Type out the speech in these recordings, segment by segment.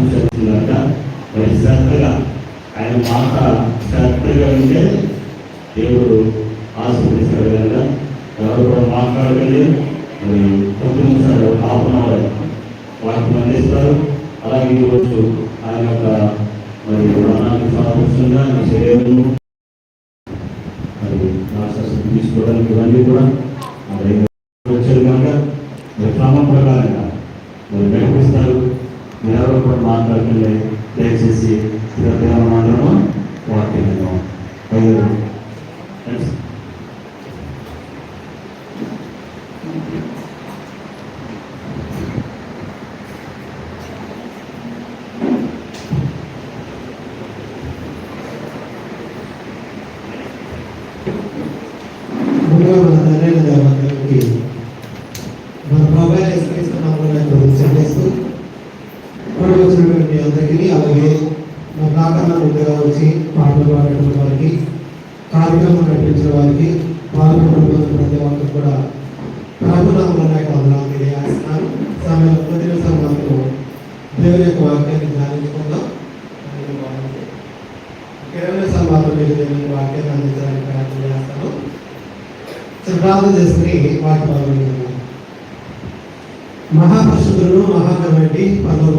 ఆశించాక మరి శ్రద్ధగా ఆయన మాట శ్రద్ధగా ఉంటే దేవుడు ఆశీర్వదిస్తాడు కనుక ఎవరు కూడా మాట్లాడకండి. మరి కొద్ది నిమిషాలు హాఫ్ అన్ అవర్ వాటిని అందిస్తారు. అలాగే ఈరోజు ఆయన యొక్క మరి ప్రాణానికి సమర్పిస్తుండగా ఆయన శరీరం మరి తీసుకోవడానికి ఇవన్నీ కూడా మరి వచ్చారు కనుక మరి క్రమం ప్రకారంగా మరి నడిపిస్తారు మీరు ఎవరు కూడా మాట్లాడుతుండే దయచేసి శ్రద్ధగా మాత్రము వాక్యం విందాం. ఐదు ఫ్రెండ్స్ ముందుగా మన తండ్రైన దేవాలయానికి మన ప్రభావ ఇప్పుడు వచ్చినటువంటి అందరికీ అలాగే మా ప్రాంతంలో ముందుగా వచ్చి పాటలు పాడేటువంటి వారికి కార్యక్రమం నడిపించిన వారికి పాల్గొన్న ప్రతి ఒక్కరు కూడా ప్రభు నామంలో నాకు వందనాలు తెలియజేస్తున్నాను సమయం కొద్ది నిమిషం మాత్రం దేవుని యొక్క వాక్యాన్ని ధ్యానించుకుందాం ఇరవై నిమిషాలు మాత్రం మీరు దేవుని యొక్క వాక్యాన్ని అందించడానికి ప్రయత్నం చేస్తాను ప్రార్థన చేసుకుని మాట్లాడలేదు మహాపురుషులను మహాపరిశుద్ధులను మహాగణి పరలోక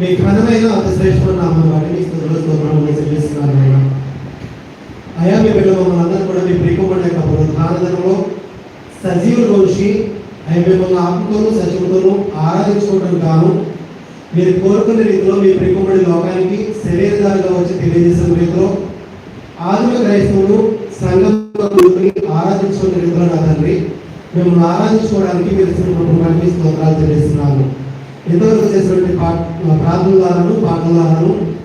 మీ ఘనమైన అతి శ్రేష్టమైన నామం వాటి మీ స్థుతులు చెల్లిస్తున్నాను ఆయన. అయా మీ బిడ్డ మమ్మల్ని అందరూ కూడా మీ ప్రికుమడి యొక్క పునరుద్ధానంలో సజీవులు ఉంచి అవి మిమ్మల్ని ఆత్మతోనూ సజీవుతోనూ ఆరాధించుకోవడం కాను మీరు కోరుకునే రీతిలో మీ ప్రికుమడి లోకానికి శరీరదారిగా వచ్చి తెలియజేసిన రీతిలో ఆధునిక క్రైస్తవులు సంఘంలో కూడుకుని ఆరాధించుకునే నా తండ్రి మిమ్మల్ని ఆరాధించుకోవడానికి మీరు ఇచ్చిన స్తోత్రాలు తెలియజేస్తున్నాను. ఇంతవరకు చేసినటువంటి పా- ప్రార్థన ద్వారాను పాటల ద్వారాను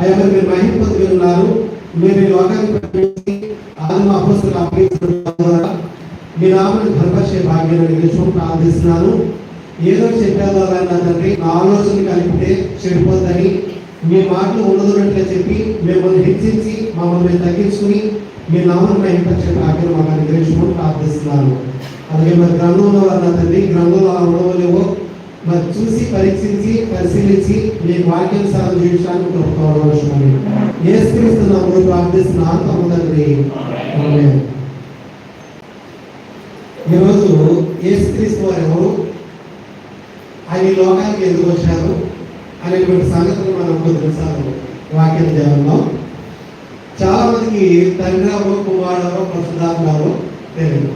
అయ్యా మీరు మహిళపతి ఉన్నారు. మీరు ఈ లోకానికి ఆదిమ అపోస్తులు అప్పగించడం మీ నామని ధర్మపరిచే భాగ్యాన్ని విషయం ప్రార్థిస్తున్నాను. ఏదో చెప్పేదాన్ని నా తండ్రి నా ఆలోచన కలిపితే చెడిపోద్దని మీ మాటలు ఉండదున్నట్లే చెప్పి మిమ్మల్ని హెచ్చించి మమ్మల్ని మేము తగ్గించుకుని మీ నామం మహింపచ్చే ఆఖరి మాకు అనుగ్రహించమని ప్రార్థిస్తున్నాను అలాగే మరి గ్రంథంలో వారు తండ్రి గ్రంథంలో ఆ ఉండవలేవో మరి చూసి పరీక్షించి పరిశీలించి మీ వాక్యానుసారం జీవించడానికి కృపకోవడం ఏ స్క్రీస్తున్నప్పుడు ప్రార్థిస్తున్నాను తమ తండ్రి. ఈరోజు ఏ ఏసుక్రీస్తు వారు ఎవరు? ఆయన ఈ లోకానికి ఎందుకు వచ్చారు? అనేటువంటి సంగతులు మనం కొద్ది వాక్యం ధ్యానంలో. చాలా మందికి తండ్రి ఎవరో కుమారుడు ఎవరో పరిశుద్ధాత్మ ఎవరో తెలియదు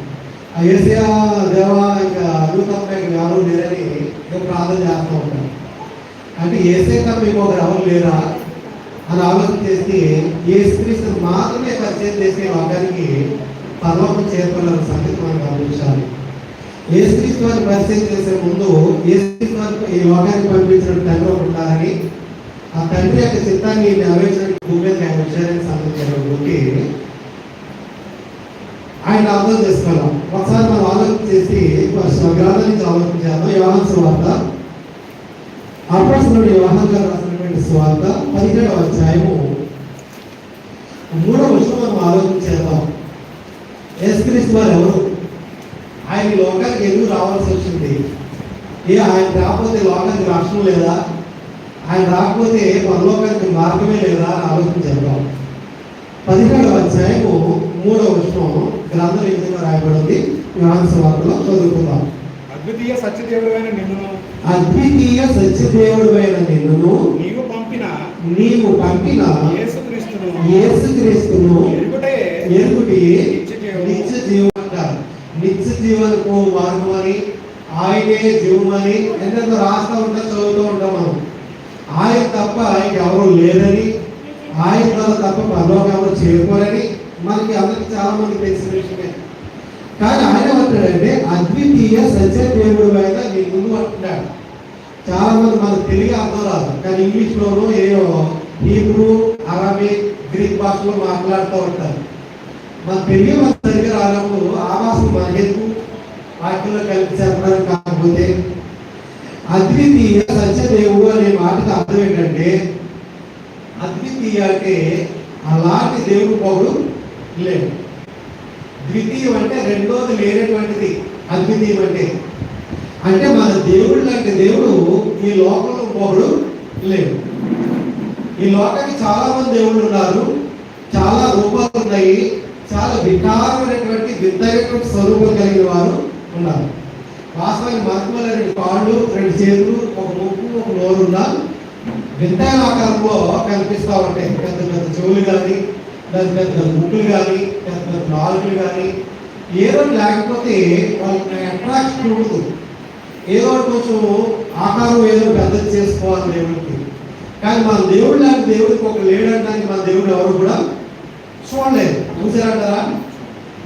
ఆ ఏసియా దేవ ఇంకా అడుగు తప్ప ఎవరు లేరని ప్రార్థన చేస్తూ ఉంటారు. అంటే ఏసే తప్ప ఇంకొకరు ఎవరు లేరా అని ఆలోచన చేస్తే ఏ ఏసుక్రీస్తు మాత్రమే పరిచయం చేసే లోకానికి పరలోకం చేరుకున్న సంగతి మనం గమనించాలి. ఏసుక్రీస్తు వారిని పరిచయం చేసే ముందు ఏసుక్రీస్తు వారికి ఈ లోకానికి పంపించిన తండ్రి ఒకరు ఉండాలని ఆ తండ్రి యొక్క చిత్తాన్ని నెరవేర్చడానికి భూమి ఆయన విషయానికి సంగతి ఆయన అర్థం చేసుకోవాలి. ఒకసారి మనం ఆలోచన చేసి పరిశ్రమ గ్రంథం నుంచి ఆలోచించాము చేద్దాం. స్వార్థ సువార్త. అపోస్తులుడు రాసినటువంటి స్వార్థ పదిహేడవ అధ్యాయము. మూడవ విషయం మనం ఆలోచించేద్దాం ఏసుక్రీస్తు వారు ఎవరు? ఆయన లోకానికి ఎందుకు రావాల్సి వచ్చింది? ఏ ఆయన రాకపోతే లోకానికి రక్షణ లేదా? ఆయన రాకపోతే పరలోకానికి మార్గమే లేదా అని ఆలోచన చేద్దాం. పదిహేడవ అధ్యాయము మూడవ విషయం గ్రంథం ఈ విధంగా రాయబడింది? యోహాను సువార్తలో చదువుకుందాం. అద్వితీయ సత్యదేవుడైన నిన్ను అద్వితీయ సత్యదేవుడు అయిన నిన్ను నీవు పంపిన నీవు పంపిన యేసుక్రీస్తును. యేసుక్రీస్తును ఎరుగుటే ఎరుగుటి నిత్య జీవము. నిత్య జీవం అంటారు నిత్య జీవనకు మార్గం అని ఆయనే జీవమని ఎంతెంత రాస్తూ ఉంటా చదువుతూ ఉంటాం మనం. ఆయన తప్ప ఎవరు లేదని ఆయన ద్వారా తప్ప పరలోకంలో చేరుకోరని మనకి అందరికి చాలా మంది తెలిసిన విషయమే. కానీ ఆయన ఏమంటాడంటే అద్వితీయ సత్య దేవుడు అయిన నీ ముందు అంటున్నాడు. చాలా మంది మనకు తెలుగు అర్థం రాదు కానీ ఇంగ్లీష్లోనూ ఏయో హీబ్రూ అరబిక్ గ్రీక్ భాషలో మాట్లాడుతూ ఉంటారు. మన తెలుగు మన సరిగ్గా రానప్పుడు ఆ భాష మనకెందుకు? వాక్యంలో కలిపి చెప్పడానికి కాకపోతే అద్వితీయ సత్యదేవుడు అనే మాటకు అర్థం ఏంటంటే అద్వితీయ అంటే అలాంటి దేవుడు పౌరుడు లేడు. ద్వితీయం అంటే రెండోది లేనటువంటిది అద్వితీయం అంటే. అంటే మన దేవుడు లాంటి దేవుడు ఈ లోకంలో ఇంకొకడు లేడు. ఈ లోకానికి చాలా మంది దేవుళ్ళు ఉన్నారు చాలా రూపాలు ఉన్నాయి చాలా వికారమైనటువంటి వింతైనటువంటి స్వరూపం కలిగిన వారు ఉన్నారు. వాస్తవానికి మహాత్మల రెండు కాళ్ళు రెండు చేతులు ఒక ముక్కు ఒక నోరు ఉన్న వింతైన ఆకారంలో కనిపిస్తూ ఉంటాయి పెద్ద పెద్ద చెవులు కానీ పెద్ద పెద్ద ముక్కులు కానీ పెద్ద పెద్ద నాలుగులు కానీ ఏదో లేకపోతే వాళ్ళకి అట్రాక్షన్ ఉండదు ఏదో ఒకటి కొంచెం ఆకారం ఏదో పెద్దది చేసుకోవాలి దేవుడికి. కానీ మన దేవుడు లాంటి దేవుడికి ఒక లేడంటానికి మన దేవుడు ఎవరు కూడా చూడలేదు. చూసారంటారా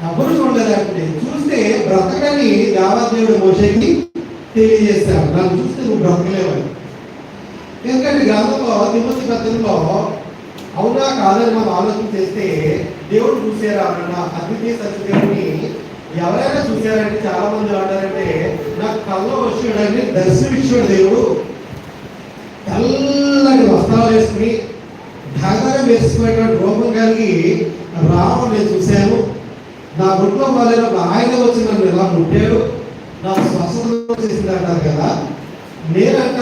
ఎవరు చూడలేదంటే చూస్తే బ్రతకని దేవాదేవుడు మోషకి తెలియజేశారు నన్ను చూస్తే నువ్వు బ్రతకలేవని. ఎందుకంటే గ్రంథంలో తిరుపతి పత్రంలో అవునా కాదని మనం ఆలోచన చేస్తే దేవుడు చూసారా అన్న అద్వితీయ సత్యదేవుని ఎవరైనా చూసారంటే చాలా మంది అంటారంటే నాకు కల్లో వచ్చాడని దర్శనమిచ్చాడు దేవుడు. తెల్లని వస్త్రాలు వేసుకుని ధగరం వేసుకునేటువంటి రూపం కలిగి రావడం నేను చూశాను. నా గుట్లో వాళ్ళ ఆయన వచ్చి నన్ను ఎలా ముట్టాడు నా స్వస్థత చేసింది అంటారు కదా నేనంట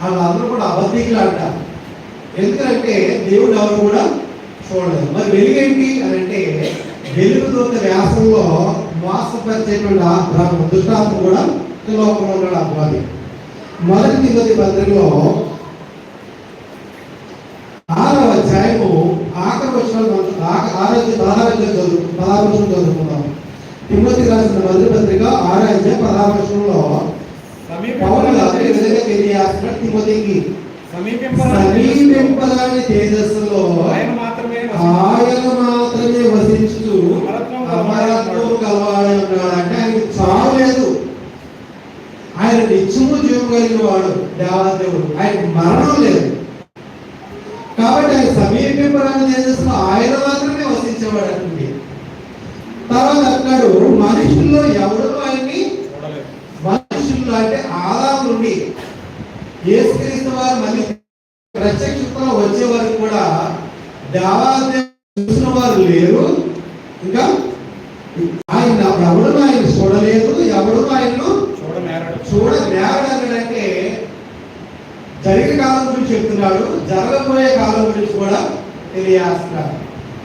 వాళ్ళందరూ కూడా అబద్ధికులు అంటారు ఎందుకంటే దేవుడు ఎవరు కూడా చూడలేదు. మరి వెలుగేంటి అని అంటే వెలుగు దూత వ్యాసంలో మోసపరిచేటువంటి ఆ బ్రహ్మ దుష్టాత్మ కూడా లోకంలో ఉన్నాడు అపవాది మొదటి తిరుపతి పత్రికలో ఆరవ అధ్యాయము ఆఖరి వచ్చిన ఆరోగ్య పదహారు చదువు పదహారు వచనం చదువుకుందాం తిమ్మతి రాసిన మొదటి పత్రిక ఆరో అధ్యాయం పదహారు వచనంలో పౌరులు ఈ విధంగా తెలియజేస్తున్నాడు తిమ్మతికి సమీపింపదాని తేజస్సులో ఆయన మాత్రమే ఆయన మాత్రమే వసించు. అమరత్వం కలవాడే ఉన్నాడు అంటే ఆయనకి చావు లేదు. ఆయన నిత్యము జీవం కలిగిన వాడు దేవాదేవుడు ఆయన మరణం లేదు. కాబట్టి ఆయన సమీపింపడాన్ని తేజస్సులో ఆయన మాత్రమే వసించేవాడు అంటుంది. తర్వాత అంటాడు మనుషుల్లో ఎవరు ఆయన్ని మనుషుల్లో అంటే ఆదాం నుండి యేసుక్రీస్తు వారు మళ్ళీ ప్రత్యక్షతలో వచ్చే వరకు కూడా దేవాదేవుడు చూసిన వారు లేరు ఇంకా ఆయన ఎవడు ఆయన చూడలేదు ఎవడు ఆయన్ను చూడమేరడు చూడ నేరడాలంటే జరిగిన కాలం గురించి చెప్తున్నాడు జరగబోయే కాలం గురించి కూడా తెలియజేస్తున్నాడు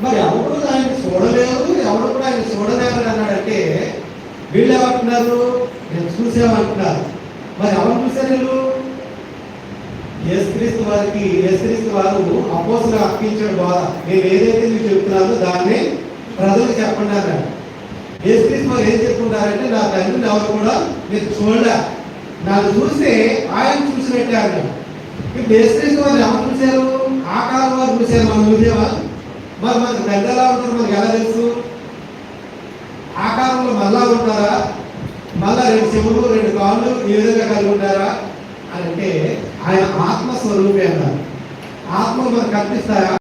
మరి ఎవడు ఆయన చూడలేదు ఎవడు కూడా ఆయన చూడలేరు అన్నాడంటే వీళ్ళు ఏమంటున్నారు నేను చూసామంటున్నారు మరి ఎవరు చూశారు వీళ్ళు యేసుక్రీస్తు వారికి యేసుక్రీస్తు వారు అపోసులు అర్పించాడు ద్వారా. నేను ఏదైతే మీకు చెప్తున్నానో దాన్ని ప్రజలకు చెప్పండి అన్నాడు. యేసుక్రీస్తు వారు ఏం చెప్పుకుంటారంటే నా తండ్రిని ఎవరు కూడా మీరు చూడ నన్ను చూస్తే ఆయన చూసినట్టే అన్నాడు. ఇప్పుడు యేసుక్రీస్తు వారు ఎవరు చూశారు? ఆ కాలం వారు చూశారు మనం చూసేవా? మరి మనకు తండ్రి ఎలా ఉంటారు మనకు ఎలా తెలుసు? ఆ కాలంలో మళ్ళా ఉంటారా? మళ్ళా రెండు చెవులు రెండు కాళ్ళు ఏ విధంగా కలిగి ఉంటారా? అని అంటే ఆయన ఆత్మ స్వరూపే అన్నారు. ఆత్మలు మనకు కనిపిస్తాయా?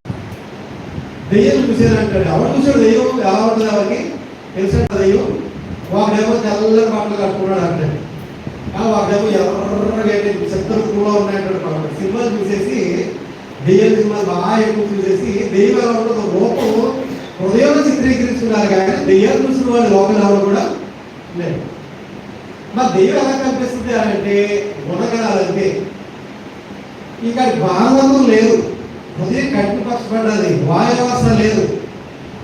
దెయ్యం చూసారంటాడు ఎవరు చూసాడు దెయ్యం? ఎలా ఉంటుంది ఎవరికి తెలిసిన దెయ్యం వాడేమో తెల్లని బట్టలు కట్టుకున్నాడు అంటాడు. ఆ వాడేమో ఎర్రగా శత్రుత్వంలో ఉన్నాయంటాడు సినిమాలు చూసేసి దెయ్యం సినిమాలు బాగా ఎక్కువ చూసేసి దెయ్యం ఎలా ఉంటుందో లోపం హృదయంలో చిత్రీకరించుకున్నారు కానీ దెయ్యాలు చూసిన వాళ్ళు లోపల ఎవరు కూడా లేదు మరి దెయ్యం ఎలా కనిపిస్తుంది అని అంటే గుణగణాలంటే ఇక భారతం లేదు. హృదయం కట్టుపరచబడ్డది వాయువాసన లేదు.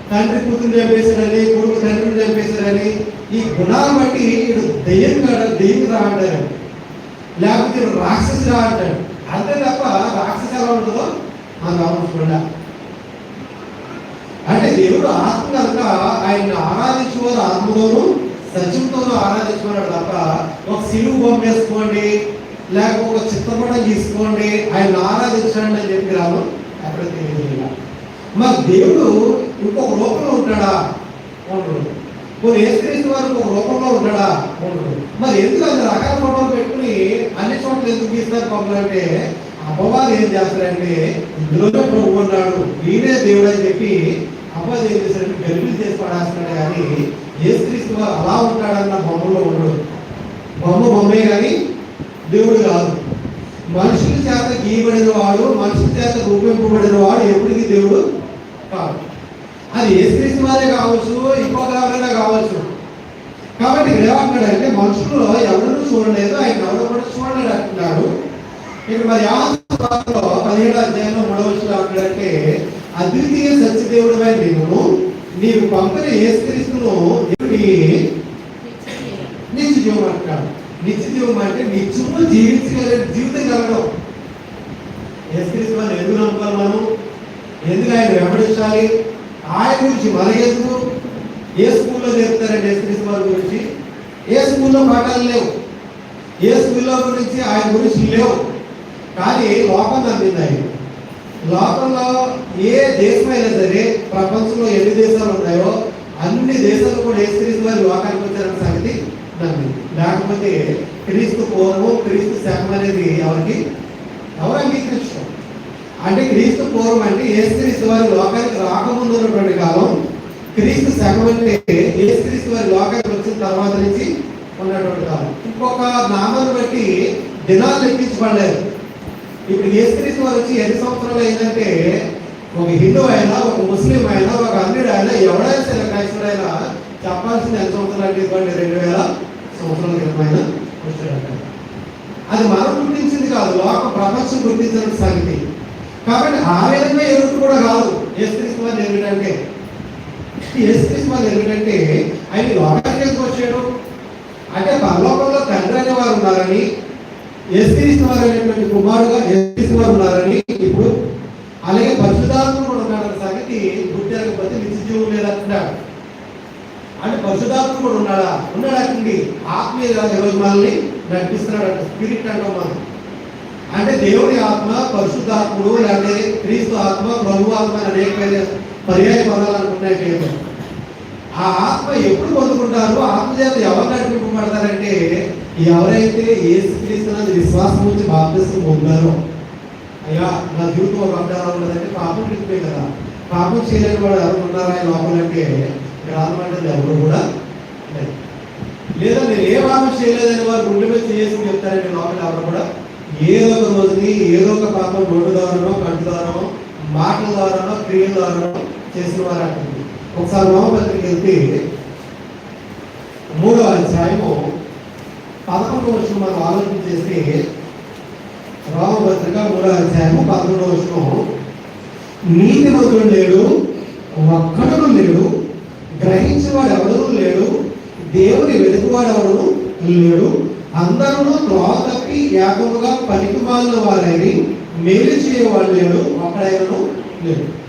తండ్రి కూతురు చంపేశాడని కొడుకు తండ్రిని చంపేశాడని ఈ గుణాలు బట్టి ఇడు దెయ్యం కాడ దెయ్యం రా అంటారు లేకపోతే ఈడు రాక్షసు రా అంటాడు. అంతే తప్ప రాక్షసు ఎలా ఉంటుందో మనం గమనించకుండా అంటే దేవుడు ఆత్మ కనుక ఆయన ఆరాధించేవారు ఆత్మతోనూ సత్యంతోనూ ఆరాధించుకున్నాడు తప్ప ఒక సిలువు బొమ్మ వేసుకోండి లేక ఒక చిత్రపటం తీసుకోండి ఆయన ఆరాధించండి అని చెప్పి రాను అక్కడ తెలియదు. మరి దేవుడు ఇంకొక రూపంలో ఉంటాడా? ఉండడు. కొన్ని ఏసుక్రీస్తు వారు ఇంకొక రూపంలో ఉంటాడా? ఉండడు. మరి ఎందుకు అది రకాల ఫోటోలు పెట్టుకుని అన్ని చోట్ల ఎందుకు తీస్తారు పంపాలంటే అంటే ఏం చేస్తారంటే ఇందులోనే ప్రభు ఉన్నాడు ఈయనే దేవుడు అని చెప్పి అపవాది ఏం చేస్తారంటే గర్భిణి చేసి పడేస్తున్నాడు కానీ ఏసుక్రీస్తు వారు అలా ఉంటాడన్న బొమ్మలో ఉండడు. బొమ్మ బొమ్మే కానీ దేవుడు కాదు. మనుషుల చేత గీయబడిన వాడు మనుషుల చేత రూపింపబడిన వాడు ఎప్పటికీ దేవుడు కాదు. అది యేసుక్రీస్తు వారే కావచ్చు ఇంకొక ఎవరైనా కావచ్చు. కాబట్టి ఇక్కడ ఏమంటున్నాడంటే మనుషుల్లో ఎవరిని చూడలేదు ఆయన ఎవరు కూడా చూడలేడు అంటున్నాడు ఇక్కడ మరి యాత్రలో పదిహేడు అధ్యాయంలో మూడవ వచనంలో అంటాడంటే అద్వితీయ సత్యదేవుడు నేను నీవు పంపిన ఏసుక్రీస్తును నిత్య జీవం అంటాడు. నిత్య అంటే నిత్యము జీవించగల జీవితం కలగడం. ఏసుక్రీస్తు వారిని ఎందుకు నమ్ముకోవాలి మనం ఎందుకు ఆయన వెంబడించాలి? ఆయన గురించి మన ఎందుకు? ఏ స్కూల్లో నేర్పుతారండి ఏసుక్రీస్తు వారి గురించి? ఏ స్కూల్లో పాఠాలు లేవు? ఏ స్కూల్లో గురించి ఆయన గురించి లేవు. కానీ లోకం నమ్మింది ఆయన. లోకంలో ఏ దేశమైనా సరే ప్రపంచంలో ఎన్ని దేశాలు ఉన్నాయో అన్ని దేశాలు కూడా ఏసుక్రీస్తు వారి లోకానికి వచ్చారన్న సంగతి దాన్ని. లేకపోతే క్రీస్తు పూర్వం క్రీస్తు శవం అనేది ఎవరికి? ఎవరు అంగీకరించడం అంటే క్రీస్తు పూర్వం అంటే యేసుక్రీస్తు వారి లోకానికి రాకముందు ఉన్నటువంటి కాలం క్రీస్తు శవం అంటే యేసుక్రీస్తు వారి లోకానికి వచ్చిన తర్వాత నుంచి ఉన్నటువంటి కాలం. ఇంకొక నామాన్ని బట్టి దినాలు లెక్కించబడలేదు. ఇప్పుడు యేసుక్రీస్తు వారు వచ్చి ఎన్ని సంవత్సరాలు అయిందంటే ఒక హిందూ అయినా ఒక ముస్లిం అయినా ఒక అన్యుడు అయినా ఎవడైనా సరే క్రైస్తవుడైనా చెప్పాల్సిన ఎంత సంవత్సరాలు అంటే ఇవ్వండి రెండు వేల సంవత్సరాల క్రితమైన అది మనం గుర్తించింది కాదు లోక ప్రపంచం గుర్తించిన సంగతి. కాబట్టి ఆ విధంగా ఎరుపు కూడా కాదు. ఏసుక్రీస్తు వారు ఏమిటంటే ఏసుక్రీస్తు వారు ఏమిటంటే ఆయన లోకానికి వచ్చాడు? అంటే పరలోకంలో తండ్రి అనే వారు ఉన్నారని ఏసుక్రీస్తు వారు అనేటువంటి కుమారుగా ఏసుక్రీస్తు వారు ఉన్నారని ఇప్పుడు అలాగే పరిశుధాత్మ కూడా ఉన్నాడన్న సంగతి గుర్తిరకపోతే నిత్య జీవం లేదంటున్నాడు. అంటే పరిశుధాత్మ కూడా ఉన్నాడా? ఉన్నాడా అక్కడి ఆత్మీయ ఈరోజు మనల్ని నడిపిస్తున్నాడు అంటే స్పిరిట్ అంటాం మనం. అంటే దేవుడి ఆత్మ పరిశుద్ధాత్ముడు లేకపోతే క్రీస్తు ఆత్మ ప్రభు ఆత్మ అని అనేక పర్యాయ పదాలు ఆ ఆత్మ ఎప్పుడు పొందుకుంటారు? ఆత్మ చేత ఎవరు నడిపింపబడతారంటే ఎవరైతే ఏసుక్రీస్తున్నది విశ్వాసం నుంచి బాప్తిసం పొందారో. అయ్యా నా జీవితం ఒక అభ్యాసం ఉన్నదంటే పాపం విడిపోయి కదా. పాపం చేయలేని వాడు ఎవరు ఉన్నారా లోపలంటే గ్రామం అంటే ఎవరు కూడా లేదు. లేదా నేను ఏ పాపం చేయలేదని వారు గుండె మీద చేసుకుని చెప్తారంటే లోపల ఎవరు కూడా ఏదో ఒక రోజుని ఏదో ఒక పాపం నోటు ద్వారానో కంటి ద్వారానో మాటల ద్వారానో క్రియల ద్వారానో చేసిన వారు అంటుంది ఒకసారి రోమపత్రిక వెళ్తే మూడో అధ్యాయము పదకొండు వచ్చిన మనం ఆలోచన చేస్తే రోమపత్రిక మూడో అధ్యాయము పదకొండవ వచ్చిన నీతిమంతుడు లేడు ఒక్కడును లేడు గ్రహించేవాడు ఎవడూ లేడు. దేవుని వెతుకువాడు ఎవడను లేడు. అందరూ త్రోవ తప్పి ఏకముగా పనికి మాలిన వారని మేలు చేయవాడు లేడు. ఒక్కడైనను లేడు.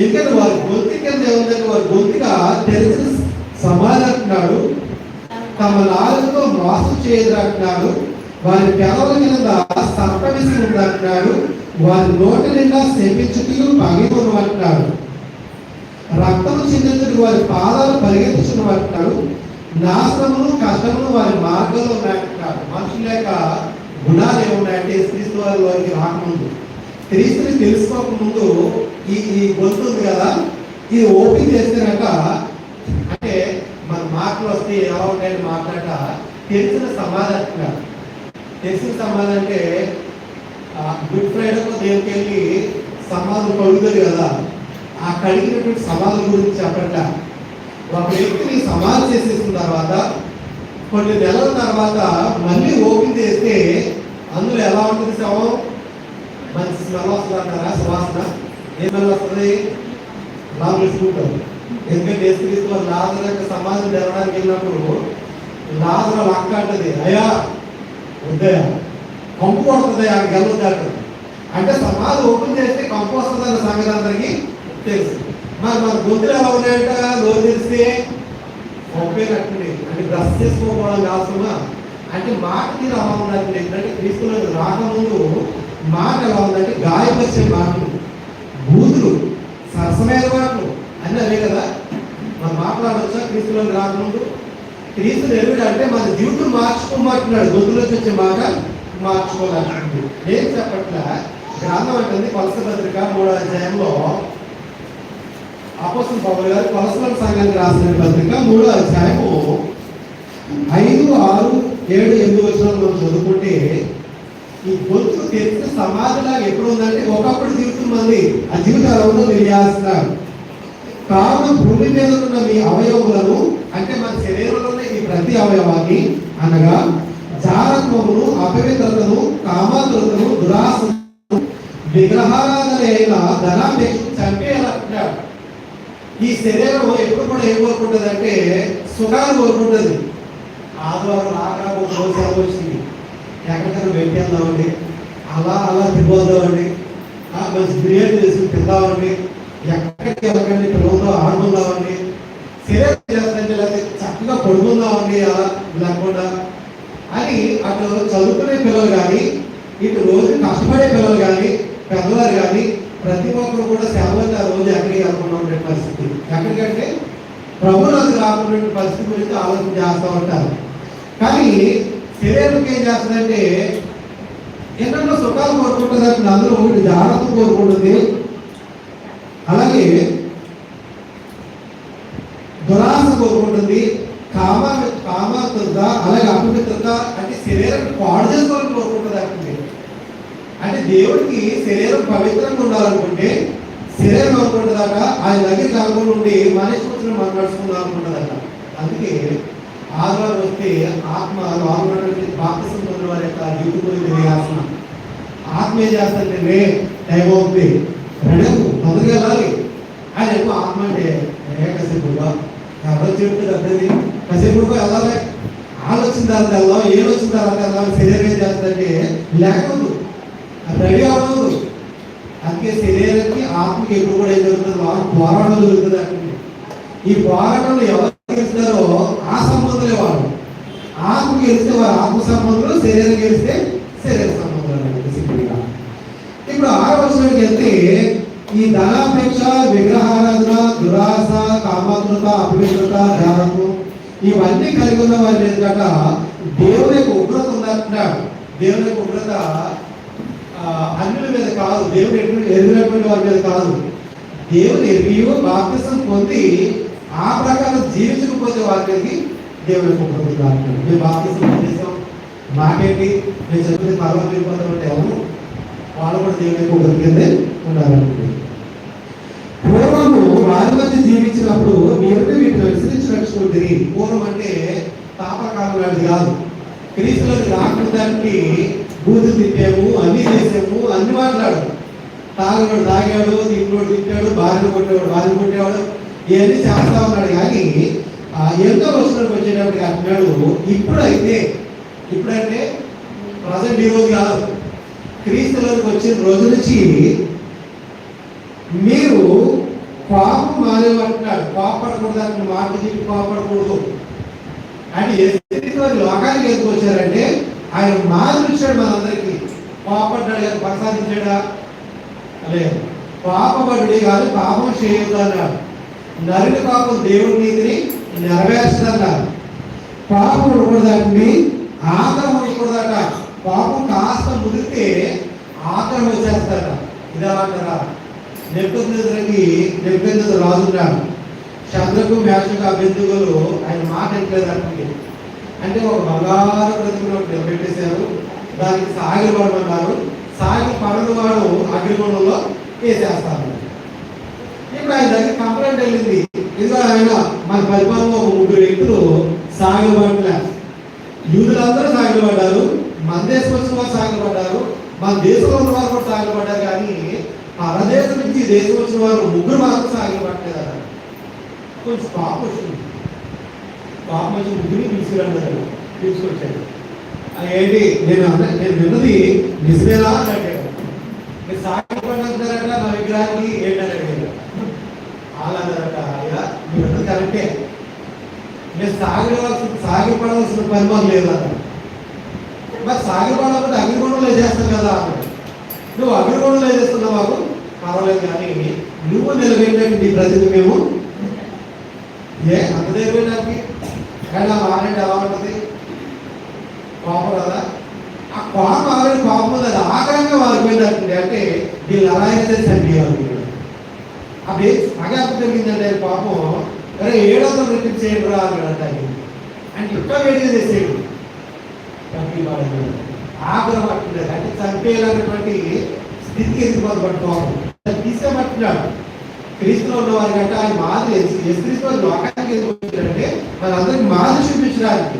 ఎందుకంటే వారి గొంతు కింద ఏముందంటే వారి గొంతుగా తెలిసి సమాధంటున్నాడు తమ నాలుగుతో మోసం చేయదంటున్నాడు వారి పెదవుల కింద సర్పవిసి ఉందంటున్నాడు. వారి నోటి నిండా శపించుకులు పగిపోను అంటున్నాడు. రక్తము చిందించుడు వారి పాదాలు పరిగెత్తుచున్న అంటున్నాడు నాశనమును కష్టమును వారి మార్గంలో ఉన్నాయంటున్నాడు మనుషుల యొక్క గుణాలు ఏమున్నాయంటే క్రీస్తు వారికి రాకముందు. క్రీస్తుని తెలుసుకోకముందు ఈ ఈ గొంతు ఉంది కదా? ఇది ఓపెన్ చేసినాక అంటే మన మాటలు వస్తే ఎలా ఉంటాయని మాట్లాడట తెలిసిన సమాధానం తెలిసిన సమాధానం అంటే ఆ, గుడ్ ఫ్రైడే దేనికి వెళ్ళి సమాధులు కలుగుతుంది కదా? ఆ కలిగినటువంటి సమాధుల గురించి చెప్పట ఒక వ్యక్తిని సవాల్ చేసేసిన తర్వాత కొన్ని నెలల తర్వాత మళ్ళీ ఓపెన్ చేస్తే అందులో ఎలా ఉంటుంది శవం? మంచి స్మెల్ వస్తుంది అంటారా? సువాసన ఏ స్మెల్ వస్తుంది? లాభం వేసుకుంటాం ఎందుకంటే యేసుక్రీస్తు లాజర్ యొక్క సమాధిని తెరవడానికి వెళ్ళినప్పుడు లాజర్ లక్క అంటది అయ్యా వద్దయా కంపు కొడుతుంది ఆ గెలవద్దు అంటే సమాధి ఓపెన్ చేస్తే కంపు వస్తుంది అన్న సంగతి అందరికీ తెలుసు. మరి మన గొంతులు ఎలా ఉన్నాయంట? నోరు తెలిస్తే ఒప్పేనట్టుంది అంటే బ్రష్ చేసుకోకపోవడం కావసమా అంటే మాట మీద అలా ఉన్నట్టు ఏంటంటే క్రీస్తులకు రాకముందు మాట ఎలా ఉందంటే గాయపరిచే మాటలు. బూతులు సరసమైన మాటలు. అన్నీ అవే కదా. మనం మాట్లాడవచ్చా క్రీస్తులకు రాకముందు? క్రీస్తు ఎరువుడు అంటే మన జీవితం మార్చుకోమంటున్నాడు. గొంతులోకి వచ్చే మాట మార్చుకోవాలంటుంది ఏం చెప్పట్ల? గ్రంథం అంటుంది పలస పత్రిక మూడో అధ్యాయంలో అపోసం పౌరులు గారు కొలసల సంఘానికి రాసిన పత్రిక మూడో అధ్యాయము ఐదు ఆరు ఏడు ఎనిమిది వచ్చిన మనం చదువుకుంటే ఈ గొంతు తెలిసిన సమాధిలాగా ఎప్పుడు ఉందంటే ఒకప్పుడు జీవితం మంది ఆ జీవితం ఎలా తెలియాల్సినారు. కావున భూమి మీద ఉన్న మీ అవయవములను అంటే మన శరీరంలో ఉన్న ఈ ప్రతి అవయవాన్ని అనగా జారత్వమును అపవిత్రతను కామాతులను దురాసను విగ్రహారాధన అయిన ధనాపేక్ష చంపేయాలంటున్నాడు ఈ శరీరం ఎప్పుడు కూడా ఏం కోరుకుంటుంది అంటే సుఖాలు కోరుకుంటుంది. ఆదివారం ఆగ్రా ఒక రోజు వచ్చింది ఎక్కడికైనా వెళ్ళేద్దామండి అలా అలా తిరుగుదామండి మంచి బిర్యానీ చేసుకుని తిందామండి. ఎక్కడికి వెళ్ళకండి పిల్లలతో ఆడుకుందామండి. శరీరం చేస్తుంటే లేకపోతే చక్కగా పడుకుందామండి అలా లేకుండా. అని అటు చదువుకునే పిల్లలు కానీ ఇటు రోజు కష్టపడే పిల్లలు కానీ పెద్దవారు కానీ ప్రతి ఒక్కరు కూడా సెలవులు ఆ రోజు ఎక్కడికి వెళ్ళకుండా ఉండే పరిస్థితి. ఎక్కడికంటే ప్రభుత్వం రాకుండా పరిస్థితి గురించి ఆలోచన చేస్తూ ఉంటారు. కానీ శరీరం ఏం చేస్తుందంటే ఎన్నెన్నో సుఖాలు కోరుకుంటుంది అంటే అందరూ ఒకటి జాగ్రత్త కోరుకుంటుంది. అలాగే దురాశ కోరుకుంటుంది. కామ కామ అలాగే అపవిత్రత అంటే శరీరం పాడు చేసుకోవాలని కోరుకుంటుంది అంటే దేవుడికి శరీరం పవిత్రంగా ఉండాలనుకుంటే శరీరం అనుకుంటుందట ఆయన దగ్గర కాకుండా ఉండి మనిషి వచ్చిన మనం అనుకుంటుందట. అందుకే ఆదివారం వస్తే ఆత్మ లోపల బాప్తిసం పొందిన వారి యొక్క జీవితం గురించి తెలియాల్సిన ఆత్మ ఏం చేస్తానంటే రే టైం అవుతుంది రెడీ వెళ్ళాలి. ఆయన ఎక్కువ ఆత్మ అంటే ఏ కాసేపు ఎవరో చెప్తుంది అర్థది కాసేపు వెళ్ళాలి? ఆలోచన తర్వాత వెళ్దాం ఏం వచ్చిన తర్వాత వెళ్దాం శరీరం ఏం చేస్తుందంటే లేకపోదు. రెడీ అవుతుంది అందుకే శరీరానికి ఆత్మకి ఎప్పుడు కూడా ఏం జరుగుతుంది వారు పోరాటం జరుగుతుంది ఈ పోరాటంలో ఎవరు గెలుస్తారో ఆ సంబంధులే వాళ్ళు. ఆత్మ గెలిస్తే వారు ఆత్మ సంబంధులు శరీరం గెలిస్తే శరీర సంబంధులు సింపుల్గా ఇప్పుడు ఆరు వర్షానికి వెళ్తే ఈ ధనాపేక్ష విగ్రహారాధన దురాశ కామాతృత అపవిత్రత ధ్యానత్వం ఇవన్నీ కలిగి ఉన్న వారి మీద దేవుని యొక్క ఉగ్రత ఉందంటున్నాడు దేవుని యొక్క ఉగ్రత అన్యుల మీద కాదు దేవుడు ఎటువంటి ఎదురైనటువంటి వారి మీద కాదు. దేవుడు ఎరిగి బాప్తిసం పొంది ఆ ప్రకారం జీవించకపోతే వారి మీదకి దేవుని యొక్క ఉగ్రత రాకుండా మేము బాప్తిసం పొందేసాం మాకేంటి? మేము చదివితే పర్వం వెళ్ళిపోతాం అంటే ఎవరు? వాళ్ళు కూడా దేవుని యొక్క ఉగ్రత కిందే ఉండాలనుకుంటుంది పూర్వము వారి మధ్య జీవించినప్పుడు మీరు వీటిని అనుసరించి నడుచుకుంటుంది పూర్వం అంటే తాపకాలం లాంటిది కాదు. క్రీస్తులకు రాకడానికి బూజు తిట్టాము అన్ని చేసాము అన్ని మాట్లాడు తాగినోడు తాగాడు తిన్నోడు తిట్టాడు భార్యను కొట్టేవాడు భార్య కొట్టేవాడు ఇవన్నీ చేస్తా ఉన్నాడు. కానీ ఆ, ఎంతో వచ్చినప్పుడు వచ్చేటప్పటికి అంటున్నాడు ఇప్పుడైతే ఇప్పుడంటే ప్రజెంట్ ఈ రోజు కాదు. క్రీస్తులకు వచ్చిన రోజు నుంచి మీరు పాపం మానేమంటున్నాడు పాపడకూడదు అతను మాట చెప్పి పాపడకూడదు అని ఎదుటి లోకానికి ఎందుకు వచ్చారంటే ఆయన మాదిరి ఇచ్చాడు మనందరికీ. పాపడ్డాడు కాదు ప్రసాదించాడా? లేదు పాపబడి కాదు పాపం చేయొద్దు అన్నాడు. నరుని పాపం దేవుడి నీతిని నెరవేర్చదన్నాడు. పాపం ఉండకూడదండి ఆగ్రహం ఉండకూడదట. పాపం కాస్త ముదిరితే ఆగ్రహం వచ్చేస్తాడ అంటారా నెప్పుకి నెప్పెందుకు రాజున్నాడు. చంద్రకు మేషకు అభ్యర్థులు ఆయన మాట ఎట్లేదు అనుకుంటే అంటే ఒక బంగారు ప్రతిమను పెట్టేశారు దానికి సాగిలి పడమన్నారు సాగి పడని వాడు అగ్నిగుండంలో వేసేస్తారు. ఇప్పుడు ఆయన దగ్గర కంప్లైంట్ వెళ్ళింది. ఇదిగో ఆయన? మన పరిపాలన ఒక ముగ్గురు వ్యక్తులు సాగిలబడలే యూదులందరూ సాగిలబడ్డారు. మన దేశం వచ్చిన వారు సాగిలబడ్డారు. మన దేశంలో ఉన్న వారు కూడా సాగిలబడ్డారు కానీ పరదేశం నుంచి దేశం వచ్చిన వారు ముగ్గురు మాత్రం సాగిలబట్టలేదు కొంచెం పాపం వచ్చింది. పాపం బుద్ధిని తీసుకురాడు తీసుకొచ్చాడు ఆ ఏంటి నేను నేను విన్నది నిజమేలా అని అడిగాడు మీరు సాగిపడ్డారట నా విగ్రహానికి ఏంటని అడిగాడు వాళ్ళు అయ్యా మీరు అన్నది కరెక్టే. నేను సాగిపోవాల్సిన సాగిపడవలసిన పని మాకు లేదు అన్నాడు. మరి సాగిపడాలంటే అగ్నిగుణంలో చేస్తాం కదా నువ్వు అగ్నిగుణంలో చేస్తున్నావు మాకు పర్వాలేదు కానీ నువ్వు నిలబెట్టే నీ ప్రతిని మేము ఏ అంత దగ్గరికి కానీ ఆ మారంటే ఎలా ఉంటుంది. కోపం కదా ఆ కోపం ఆల్రెడీ కోపం ఉంది అది ఆగ్రహంగా మారిపోయిందంటే అంటే వీళ్ళు అలా అయితే చంపేయాలి అప్పుడు అగా జరిగిందంటే పాపం అరే ఏడు వందలు రెట్టింపు చేయండి రా అని అంటే ఇంకా వేడిగా చేసేడు ఆగ్రహం అంటున్నాడు అంటే చంపేయాలన్నటువంటి స్థితికి ఎదిగిపోతుంది పట్టుకోవాలి? తీసేమంటున్నాడు క్రీస్తులో ఉన్న వారి కంటే ఆయన మాదిరి క్రీస్తులో లోకానికి ఎందుకు వచ్చాడంటే మనందరికి మాదిరి చూపించడానికి.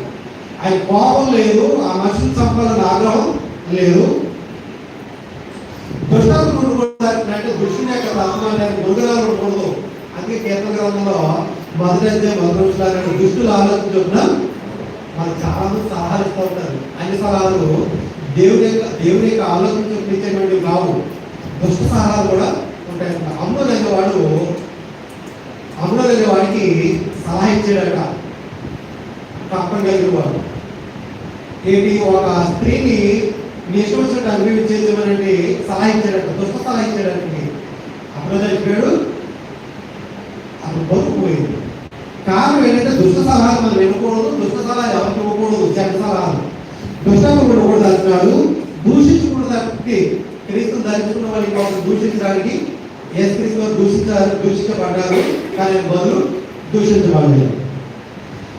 ఆయన కోపం లేదు ఆ మనుషులు సంపాదన ఆగ్రహం లేదు. దుష్టాలు ఉండకూడదు అంటే దుష్టుని యొక్క రత్నాన్ని ముందుగా ఉండకూడదు. అందుకే కీర్తన గ్రంథంలో మొదటి అధ్యాయం దుష్టులు ఆలోచించుకున్నా మనకు చాలా మంది సలహాలు ఇస్తూ ఉంటారు. అన్ని సలహాలు దేవుని యొక్క దేవుని యొక్క ఆలోచించేటువంటి కావు. దుష్ట సలహాలు కూడా ఉంటాయి అమ్ముడు అనే వాడు అమ్ముడు అనే వాడికి సలహా ఇచ్చాడట. తప్పని కలిగిన వాడు ఏంటి ఒక స్త్రీని నీ ఇష్టం వచ్చినట్టు అనుభవించేదేమనంటే సలహా ఇచ్చాడట దుష్ట సలహా ఇచ్చాడంటే. అప్పుడు చెప్పాడు అప్పుడు బతుకుపోయింది. కారణం ఏంటంటే దుష్ట సలహాలు మనం వినకూడదు దుష్ట సలహాలు ఎవరికి ఇవ్వకూడదు చెడ్డ సలహాలు. దుష్టంగా ఉండకూడదు అంటున్నాడు. దూషించకూడదు అంటే క్రీస్తుని ధరించుకున్న వాళ్ళకి వాళ్ళు దూషించడానికి ఏ దూషిత దూషించబడ్డారు కానీ బదులు దూషించబడలేదు.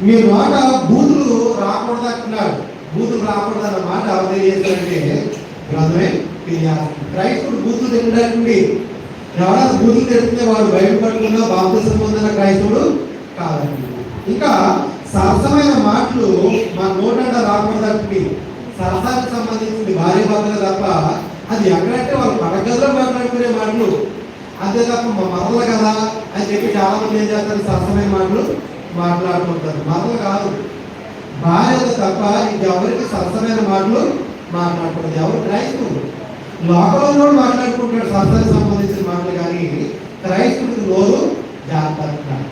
మీ మాట బూతులు రాకూడదు బూతులు రాకూడదు అన్న మాట ఎవరు తెలియజేస్తారంటే గ్రంథమే క్రైస్తవుడు బూతులు తినడానికి ఎవరైనా బూతులు తెస్తే వాడు బయట బాప్తిసం పొందిన క్రైస్తవుడు కాదండి. ఇంకా సరసమైన మాటలు మా నోటంట రాకూడదండి సరసానికి సంబంధించింది భార్య భర్తలు తప్ప అది ఎక్కడంటే వాళ్ళు పడగదిలో మాట్లాడుకునే మాటలు. అంతే తప్ప మరల కదా అని చెప్పి చాలా మంది ఏం చేస్తారు? సరసమైన మాటలు మాట్లాడుకుంటారు. మరల కాదు. భార్యతో తప్ప ఇంకెవరికి సరసమైన మాటలు మాట్లాడకూడదు ఎవరు క్రైస్తవులు? లోకంలో మాట్లాడుకుంటాడు. సరసానికి సంబంధించిన మాటలు కానీ క్రైస్తవుడికి నోరు జాగ్రత్త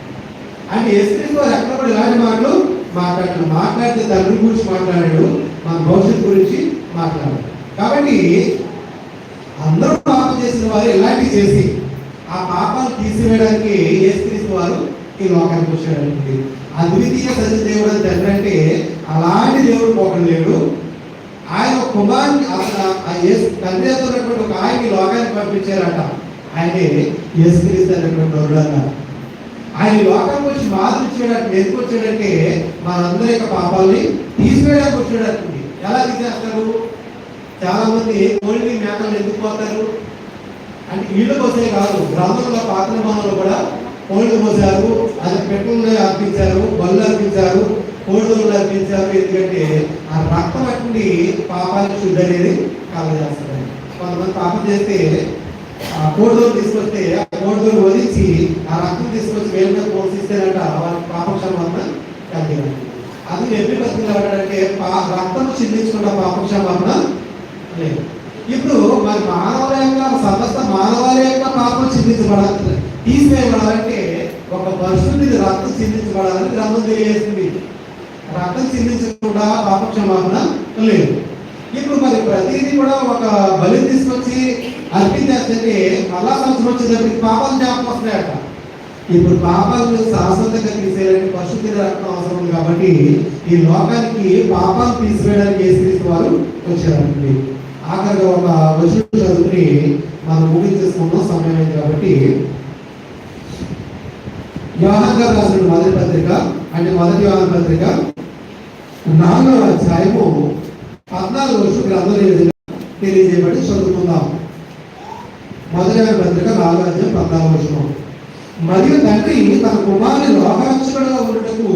అంటే ఎస్క్రీస్లో ఎక్కడ కూడా ఇలాంటి మాటలు మాట్లాడారు. మాట్లాడితే తండ్రి గురించి మాట్లాడాడు. మన భవిష్యత్తు గురించి మాట్లాడాడు. కాబట్టి అందరూ పాపం చేసిన వారు ఇలాంటివి చేసి ఆ పాపాలు తీసివేయడానికి ఏసుక్రీస్తు వారు ఈ లోకానికి వచ్చాడండి అద్వితీయ సత్య దేవుడు అని తండ్రి అంటే అలాంటి దేవుడు పోకడం లేడు. ఆయన ఒక కుమారుని అసలు ఆ యేసు తండ్రి అవుతున్నటువంటి ఒక ఆయన ఈ లోకానికి పంపించారట. ఆయనే యేసుక్రీస్తు అనేటువంటి వాడు అన్నారు ఆయన లోకానికి వచ్చి మాదిరి చేయడానికి ఎందుకు వచ్చాడంటే మనందరి యొక్క పాపాలని తీసివేయడానికి వచ్చాడండి ఎలా తీసేస్తారు? చాలా మంది కోళ్ళని మేకలు ఎందుకు పోతారు? అంటే ఇళ్ళు పోసే కాదు గ్రామంలో పాత్ర నిబంధనలు కూడా కోళ్ళు పోసారు అది పెట్టుకుని అర్పించారు బళ్ళు అర్పించారు కోళ్ళు అర్పించారు ఎందుకంటే ఆ రక్తం అటువంటి పాపానికి శుద్ధి అనేది కలగజేస్తారు కొంతమంది పాపం చేస్తే ఆ కోడిదోలు తీసుకొస్తే ఆ కోడిదోలు వదిలించి ఆ రక్తం తీసుకొచ్చి వేల మీద పోషిస్తేనంట వాళ్ళకి పాప క్షమాపణ కలిగింది. అది ఎన్ని బతుకులు అంటే పా- రక్తం చిందించుకున్న పాప క్షమాపణ లేదు. ఇప్పుడు మరి మానవుల యొక్క సమస్త మానవాళి యొక్క పాపం చిందించబడాలి. తీసివేయబడాలంటే ఒక పరిశుద్ధిని రక్తం చిందించబడాలని గ్రంథం తెలియజేస్తుంది రక్తం చిందించకుండా పాప క్షమాపణ లేదు. ఇప్పుడు మరి ప్రతిదీ కూడా ఒక బలి తీసుకొచ్చి అర్పించేస్తే మళ్ళా సంవత్సరం వచ్చేటప్పటికి పాపాలు జ్ఞాపకం వస్తాయట ఇప్పుడు పాపాలను శాశ్వతంగా తీసేయాలంటే పరిశుద్ధి రక్తం అవసరం కాబట్టి ఈ లోకానికి పాపాలు తీసివేయడానికి యేసుక్రీస్తు వారు వచ్చారండి. ఆఖరిగా ఒక వచనం చదువుని మనం ముగించేసుకున్నాం సమయం కాబట్టి. యోహాన్ రాసిన మొదటి పత్రిక అంటే మొదటి యోహాన్ పత్రిక నాలుగవ అధ్యాయము పద్నాలుగు వర్షం గ్రంథం తెలియజేయబడి చదువుకుందాం. మొదటి యోహాను పత్రిక నాలుగవ అధ్యాయం పద్నాలుగు వర్షం మరియు తండ్రి తన కుమారుని లోకరక్షకుడుగా ఉండటకు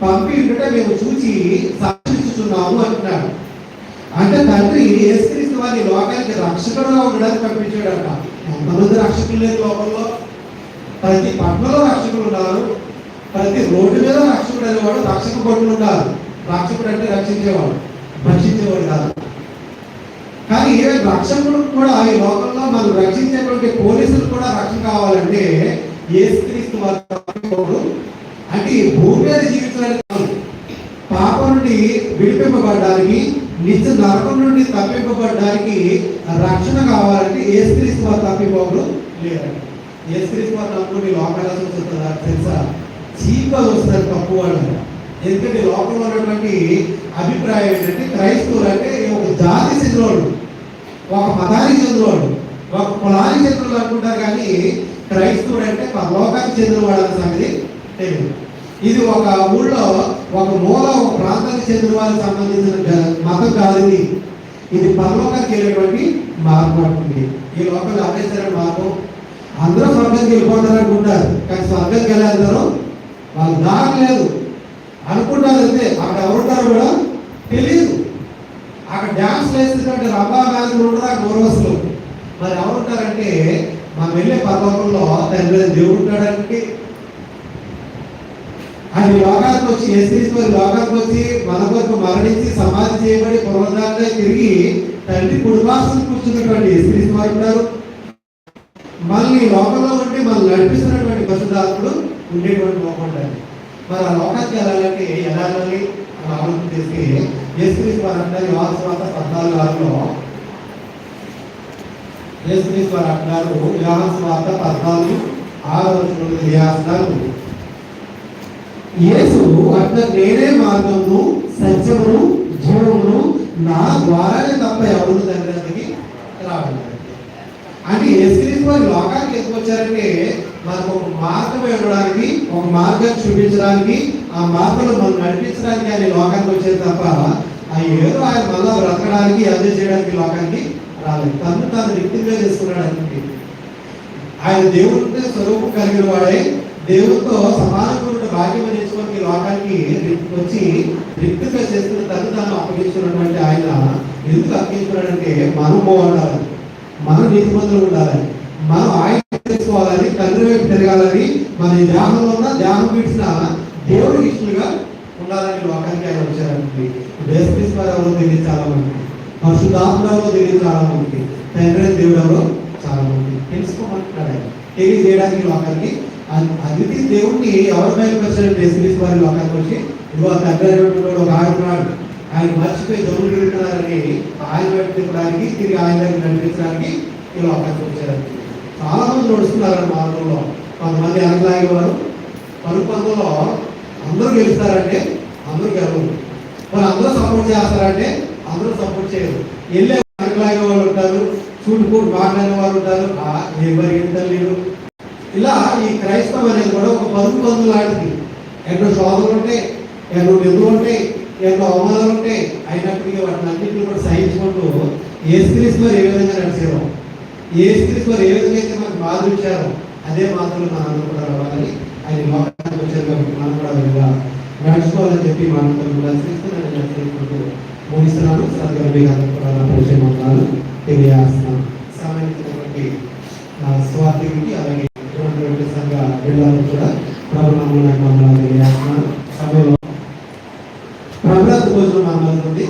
పంపి ఉండటం మేము చూచి సాక్షిస్తున్నాము అంటున్నాడు. అంటే తండ్రి యేసుక్రీస్తు వారి లోకానికి రక్షకుడుగా ఉండడానికి పంపించాడట. ఎంతమంది రక్షకులు లేరు లోకంలో ప్రతి పట్టణంలో రక్షకులు ఉన్నారు. ప్రతి రోడ్డు మీద రక్షకుడు అనేవాడు రక్షక భటులు ఉన్నారు రక్షకుడు అంటే రక్షించేవాడు రక్షించేవాడు కాదు. కానీ ఏ రక్షకుడు కూడా ఈ లోకంలో మనం రక్షించేటువంటి పోలీసులు కూడా రక్షణ కావాలంటే ఏ వారి వారు అంటే ఈ భూమి మీద జీవించడానికి పాపం నుండి విడిపింపబడడానికి నిత్య నరకం నుండి తప్పింపబడడానికి రక్షణ కావాలంటే యేసుక్రీస్తు వారు తప్పిపోవడం లేదండి యేసుక్రీస్తు వారు నమ్ముకుని లోకాల చూస్తుందా తెలుసా? చీపలు వస్తారు తప్పు వాళ్ళు ఎందుకంటే లోకంలో ఉన్నటువంటి అభిప్రాయం ఏంటంటే క్రైస్తవులు అంటే ఒక జాతి చెందినవాడు ఒక మతానికి చెందినవాడు ఒక కులానికి చెందినవాడు అనుకుంటారు కానీ క్రైస్తవుడు అంటే పరలోకానికి చెందినవాడు అనే సంగతి తెలియదు. ఇది ఒక ఊళ్ళో ఒక మూల ఒక ప్రాంతానికి చెందిన వారికి సంబంధించిన మతం కాదని ఇది. పరలోకానికి వెళ్ళేటువంటి మార్గం అంటుంది ఈ లోకల్ అభ్యసర మార్గం. అందరూ స్వర్గానికి వెళ్ళిపోతారు అనుకుంటారు. కానీ స్వర్గానికి వెళ్ళేందరూ వాళ్ళు దారి లేదు. అనుకుంటారు అంతే. అక్కడ ఎవరుంటారో కూడా తెలియదు అక్కడ డ్యాన్స్ వేసినటువంటి రబ్బా బ్యాంకులు ఉంటారు ఆ గౌరవస్తులు మరి ఎవరుంటారంటే మనం వెళ్ళే పర్వతంలో తండ్రి దేవుడు ఉంటాడంటే అది లోకానికి వచ్చి యేసుక్రీస్తు లోకానికి వచ్చి మన కొరకు మరణించి సమాధి చేయబడి పునరుద్ధారంగా తిరిగి తండ్రి కుడిపాసం కూర్చున్నటువంటి యేసుక్రీస్తు వారు ఉన్నారు. మనల్ని లోకంలో ఉండి మనల్ని నడిపిస్తున్నటువంటి పరిశుద్ధాత్ముడు ఉండేటువంటి లోకం ఉండాలి మరి ఆ లోకానికి వెళ్ళాలంటే ఎలా వెళ్ళాలి అని ఆలోచన చేసి యేసుక్రీస్తు వారు అంటారు యోహాను పద్నాలుగు ఆరులో యేసుక్రీస్తు వారు అంటారు యోహాను వార్త పద్నాలుగు ఆరు వచనంలో తెలియజేస్తున్నారు. యేసు అట్లా నేనే మార్గమును సత్యమును జీవమును నా ద్వారానే తప్ప ఎవరు దగ్గరికి రావాలి అని యేసుక్రీస్తు వారి లోకానికి ఎందుకు వచ్చారంటే మనకు ఒక మార్గం ఇవ్వడానికి ఒక మార్గం చూపించడానికి ఆ మార్గంలో మనం నడిపించడానికి ఆయన లోకానికి వచ్చేది తప్ప ఆ ఏదో ఆయన మళ్ళా బ్రతకడానికి ఎంజాయ్ చేయడానికి లోకానికి రాలేదు. తను తాను వ్యక్తిగా చేసుకున్నాడు అనుకుంటే ఆయన దేవుడితో స్వరూపం కలిగిన వాడే దేవుడితో సమానంగా భాగ్యం నేర్చుకొని ఈ లోకానికి వచ్చి రిక్తిగా చేస్తున్న తను తాను అప్పగించుకున్నటువంటి ఆయన ఎందుకు అప్పగించుకున్నాడంటే మనం బాగుండాలి మనం నీతిమంతులు ఉండాలి మనం ఆయన చేసుకోవాలని తండ్రి వైపు తిరగాలని మన ధ్యానంలో ఉన్న ధ్యానం విడిచిన దేవుడికి ఇష్టలుగా ఉండాలని లోకానికి ఆయన వచ్చారండి దేశక్రీశ్వర ఎవరో తెలియదు చాలా మంది పరశుధాత్మలో తెలియదు చాలా మంది తండ్రి దేవుడు ఎవరో చాలా మంది తెలుసుకోమంటున్నాడు ఆయన. తెలియజేయడానికి లోకానికి అందుకే అదితి దేవుణ్ణి ఎవరి బయటకు వచ్చాడు దేశక్రీస్తు వారి లోకానికి వచ్చి ఇదిగో ఆ ఒక ఆయన ఉన్నాడు. ఆయన మర్చిపోయి దొంగలు పెడుతున్నారని ఆయన పెట్టుకోవడానికి తిరిగి ఆయన దగ్గర నడిపించడానికి ఈ లోకానికి వచ్చారండి చాలా మంది నడుస్తున్నారు మార్గంలో. కొంతమంది వెనకలాగేవారు పరుగు పందులో అందరూ గెలుస్తారంటే అందరూ గెలవరు. మరి అందరూ సపోర్ట్ చేస్తారంటే అందరూ సపోర్ట్ చేయరు. వెళ్ళే వెనకలాగే వాళ్ళు ఉంటారు. చూడుకుంటూ మాట్లాడిన వాళ్ళు ఉంటారు. ఆ, ఎవరు ఎంత లేరు ఇలా ఈ క్రైస్తవం అనేది కూడా ఒక పరుగు పందు లాంటిది. ఎన్నో శోధనలు ఉంటాయి ఎన్నో నిధులు ఉంటాయి ఎన్నో అవమానాలు ఉంటాయి. అయినప్పటికీ వాటిని అన్నింటిని కూడా సహించుకుంటూ ఏ స్క్రీస్ వారు ఏ విధంగా నడిచారో ఏ స్క్రీస్ వారు ఏ విధంగా అయితే మనకు మాదిరి ఇచ్చారో అదే మాత్రం మనం కూడా రావాలని ఆయన లోకానికి వచ్చారు కాబట్టి మనం కూడా విధంగా నడుచుకోవాలని చెప్పి మనం కూడా శ్రీస్తున్నాను నడుచుకుంటూ ముగిస్తున్నాను. సరిగ్గా మీకు కూడా పరిచయం అవుతున్నాను. తెలియజేస్తున్నాను. సమయమైనటువంటి స్వాతికి అలాగే ఉన్నటువంటి సంఘ కూడా ప్రభుత్వంలో మమ్మల్ని తెలియజేస్తున్నాను సమయంలో ప్రభుత్వ భోజనం మన ముందు ఉంది